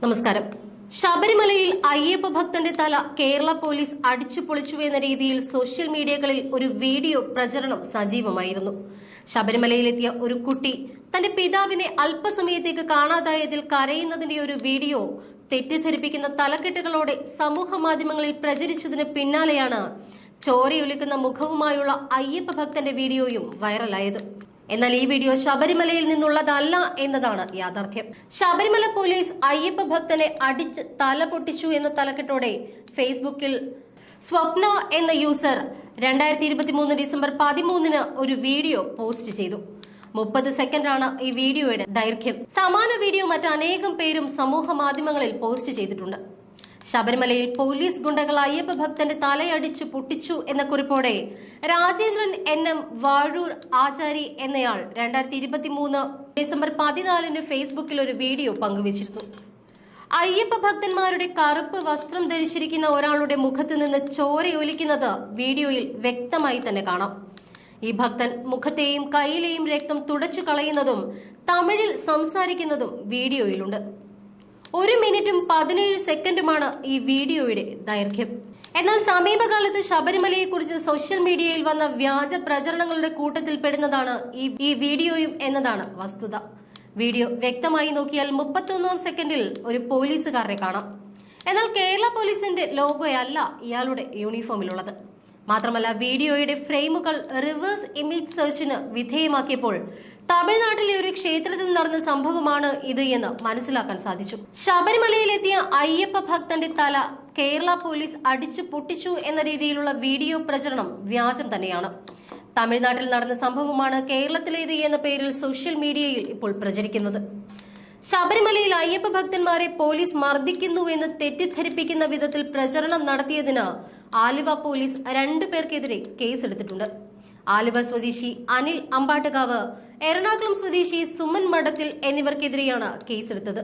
നമസ്കാരം. ശബരിമലയിൽ അയ്യപ്പ ഭക്തന്റെ തല കേരള പോലീസ് അടിച്ചു പൊളിച്ചു എന്ന രീതിയിൽ സോഷ്യൽ മീഡിയകളിൽ ഒരു വീഡിയോ പ്രചരണം സജീവമായിരുന്നു. ശബരിമലയിലെത്തിയ ഒരു കുട്ടി തന്റെ പിതാവിനെ അല്പസമയത്തേക്ക് കാണാതായതിൽ കരയുന്നതിന്റെ ഒരു വീഡിയോ തെറ്റിദ്ധരിപ്പിക്കുന്ന തലക്കെട്ടുകളോടെ സമൂഹ മാധ്യമങ്ങളിൽ പ്രചരിച്ചതിന് പിന്നാലെയാണ് ചോരയൊലിക്കുന്ന മുഖവുമായുള്ള അയ്യപ്പ ഭക്തന്റെ വീഡിയോയും വൈറലായത്. എന്നാൽ ഈ വീഡിയോ ശബരിമലയിൽ നിന്നുള്ളതല്ല എന്നതാണ് യാഥാർത്ഥ്യം. ശബരിമല പോലീസ് അയ്യപ്പ ഭക്തനെ അടിച്ച് തല പൊട്ടിച്ചു എന്ന തലക്കെട്ടോടെ ഫേസ്ബുക്കിൽ സ്വപ്ന എന്ന യൂസർ രണ്ടായിരത്തി ഇരുപത്തി മൂന്ന് ഡിസംബർ പതിമൂന്നിന് ഒരു വീഡിയോ പോസ്റ്റ് ചെയ്തു. മുപ്പത് സെക്കൻഡാണ് ഈ വീഡിയോയുടെ ദൈർഘ്യം. സമാന വീഡിയോ മറ്റനേകം പേരും സമൂഹ മാധ്യമങ്ങളിൽ പോസ്റ്റ് ചെയ്തിട്ടുണ്ട്. ശബരിമലയിൽ പോലീസ് ഗുണ്ടകൾ അയ്യപ്പ ഭക്തന്റെ തലയടിച്ചു പൊട്ടിച്ചു എന്ന കുറിപ്പോടെ രാജേന്ദ്രൻ എൻ എം വാഴൂർ ആചാരി എന്നയാൾ രണ്ടായിരത്തി ഇരുപത്തി മൂന്ന് ഡിസംബർ പതിനാലിന് ഫേസ്ബുക്കിൽ ഒരു വീഡിയോ പങ്കുവച്ചിരുന്നു. അയ്യപ്പ ഭക്തന്മാരുടെ കറുപ്പ് വസ്ത്രം ധരിച്ചിരിക്കുന്ന ഒരാളുടെ മുഖത്ത് നിന്ന് ചോരയൊലിക്കുന്നത് വീഡിയോയിൽ വ്യക്തമായി തന്നെ കാണാം. ഈ ഭക്തൻ മുഖത്തെയും കയ്യിലെയും രക്തം തുടച്ചു കളയുന്നതും തമിഴിൽ സംസാരിക്കുന്നതും വീഡിയോയിലുണ്ട്. ഒരു മിനിറ്റും പതിനേഴ് സെക്കൻഡുമാണ് ഈ വീഡിയോയുടെ ദൈർഘ്യം. എന്നാൽ സമീപകാലത്ത് ശബരിമലയെക്കുറിച്ച് സോഷ്യൽ മീഡിയയിൽ വന്ന വ്യാജ പ്രചരണങ്ങളുടെ കൂട്ടത്തിൽ പെടുന്നതാണ് ഈ ഈ വീഡിയോയും എന്നതാണ് വസ്തുത. വീഡിയോ വ്യക്തമായി നോക്കിയാൽ മുപ്പത്തൊന്നാം സെക്കൻഡിൽ ഒരു പോലീസുകാരനെ കാണാം. എന്നാൽ കേരള പോലീസിന്റെ ലോഗോയല്ല ഇയാളുടെ യൂണിഫോമിലുള്ളത്. മാത്രമല്ല വീഡിയോയുടെ ഫ്രെയിമുകൾ റിവേഴ്സ് ഇമേജ് സെർച്ചിന് വിധേയമാക്കിയപ്പോൾ തമിഴ്നാട്ടിലെ ഒരു ക്ഷേത്രത്തിൽ നടന്ന സംഭവമാണ് ഇത് എന്ന് മനസ്സിലാക്കാൻ സാധിച്ചു. ശബരിമലയിലെത്തിയ അയ്യപ്പ ഭക്തന്റെ തല കേരള പോലീസ് അടിച്ചു പൊട്ടിച്ചു എന്ന രീതിയിലുള്ള വീഡിയോ പ്രചരണം വ്യാജം തന്നെയാണ്. തമിഴ്നാട്ടിൽ നടന്ന സംഭവമാണ് കേരളത്തിലേത് എന്ന പേരിൽ സോഷ്യൽ മീഡിയയിൽ ഇപ്പോൾ പ്രചരിക്കുന്നത്. ശബരിമലയിൽ അയ്യപ്പ ഭക്തന്മാരെ പോലീസ് മർദ്ദിക്കുന്നു എന്ന് തെറ്റിദ്ധരിപ്പിക്കുന്ന വിധത്തിൽ പ്രചരണം നടത്തിയതിന് ആലുവ പോലീസ് രണ്ടു പേർക്കെതിരെ കേസെടുത്തിട്ടുണ്ട്. ആലുവ സ്വദേശി അനിൽ അമ്പാട്ടുകാവ് എറണാകുളം സ്വദേശി സുമൻ മഠത്തിൽ എന്നിവർക്കെതിരെയാണ് കേസെടുത്തത്.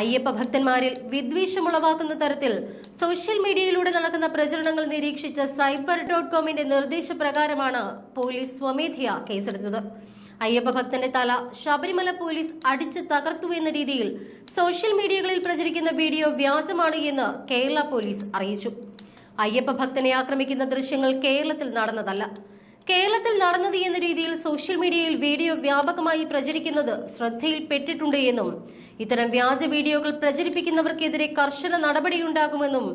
അയ്യപ്പ ഭക്തന്മാരിൽ വിദ്വേഷമുളവാക്കുന്ന തരത്തിൽ സോഷ്യൽ മീഡിയയിലൂടെ നടക്കുന്ന പ്രചരണങ്ങൾ നിരീക്ഷിച്ച സൈബർ ഡോട്ട് കോമിന്റെ നിർദ്ദേശപ്രകാരമാണ് പോലീസ് സ്വമേധയാ കേസെടുത്തത്. അയ്യപ്പ ഭക്തന്റെ തല ശബരിമല പോലീസ് അടിച്ച് തകർത്തു എന്ന രീതിയിൽ സോഷ്യൽ മീഡിയകളിൽ പ്രചരിക്കുന്ന വീഡിയോ വ്യാജമാണ് എന്ന് കേരള പോലീസ് അറിയിച്ചു. അയ്യപ്പ ഭക്തനെ ആക്രമിക്കുന്ന ദൃശ്യങ്ങൾ കേരളത്തിൽ നടന്നതല്ല. കേരളത്തിൽ നടന്നത് എന്ന രീതിയിൽ സോഷ്യൽ മീഡിയയിൽ വീഡിയോ വ്യാപകമായി പ്രചരിക്കുന്നത് ശ്രദ്ധയിൽപ്പെട്ടിട്ടുണ്ട് എന്നും ഇത്തരം വ്യാജ വീഡിയോകൾ പ്രചരിപ്പിക്കുന്നവർക്കെതിരെ കർശന നടപടിയുണ്ടാകുമെന്നും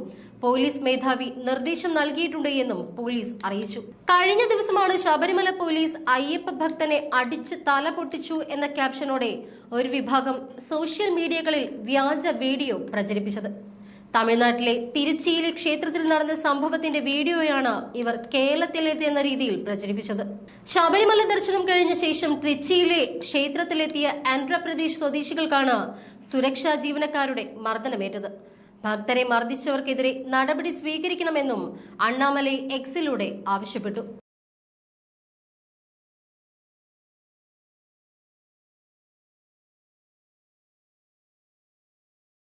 പോലീസ് മേധാവി നിർദ്ദേശം നൽകിയിട്ടുണ്ട് എന്നും പോലീസ് അറിയിച്ചു. കഴിഞ്ഞ ദിവസമാണ് ശബരിമല പോലീസ് അയ്യപ്പ ഭക്തനെ അടിച്ച് തല പൊട്ടിച്ചു എന്ന ക്യാപ്ഷനോടെ ഒരു വിഭാഗം സോഷ്യൽ മീഡിയകളിൽ വ്യാജ വീഡിയോ പ്രചരിപ്പിച്ചത്. തമിഴ്നാട്ടിലെ തിരുച്ചിയിലെ ക്ഷേത്രത്തിൽ നടന്ന സംഭവത്തിന്റെ വീഡിയോയാണ് ഇവർ കേരളത്തിലെത്തിയെന്ന രീതിയിൽ പ്രചരിപ്പിച്ചത്. ശബരിമല ദർശനം കഴിഞ്ഞ ശേഷം ട്രിച്ചിയിലെ ക്ഷേത്രത്തിലെത്തിയ ആന്ധ്രാപ്രദേശ് സ്വദേശികൾക്കാണ് സുരക്ഷാ ജീവനക്കാരുടെ മർദ്ദനമേറ്റത്. ഭക്തരെ മർദ്ദിച്ചവർക്കെതിരെ നടപടി സ്വീകരിക്കണമെന്നും അണ്ണാമലൈ എക്സിലൂടെ ആവശ്യപ്പെട്ടു.